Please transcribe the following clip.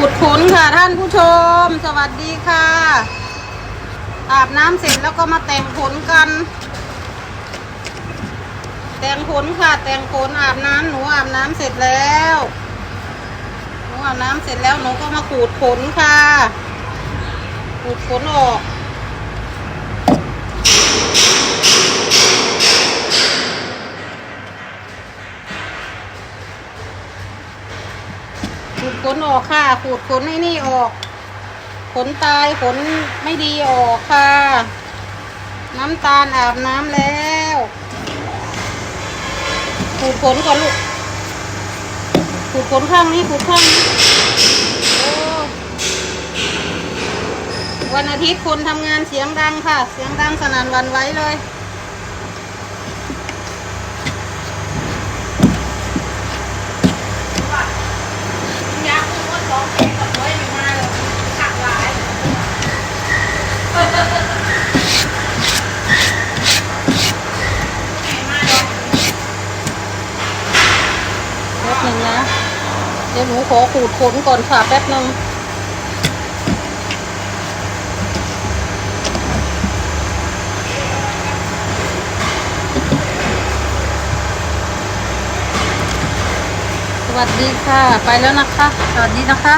ขนค่ะท่านผู้ชม สวัสดีค่ะ อาบน้ำเสร็จแล้วก็มาแต่งขนกัน แต่งขนค่ะ แต่งขนอาบน้ำหนูอาบน้ำเสร็จแล้วหนูอาบน้ำเสร็จแล้วหนูก็มาขูดขนค่ะขูดขนออก ขูดขนออกค่ะ ขูดขนให้นี่ออก ขนตายขนไม่ดีออกค่ะ น้ำตาลอาบน้ำแล้ว ขูดขนก่อนลูก ขูดขนข้างนี้ขูดข้างนี้วันอาทิตย์คนทำงานเสียงดังค่ะ เสียงดังสนั่นวันไว้เลย ยักษ์ก็ร้องเพลงกับด้วยอยู่มาเลยขักหลายแป๊บหนึ่งนะ เดี๋ยวหนูขอขูดขนก่อนค่ะแป๊บหนึ่ง วัสดีค่ะ ไปแล้วนะคะ สวัสดีนะคะ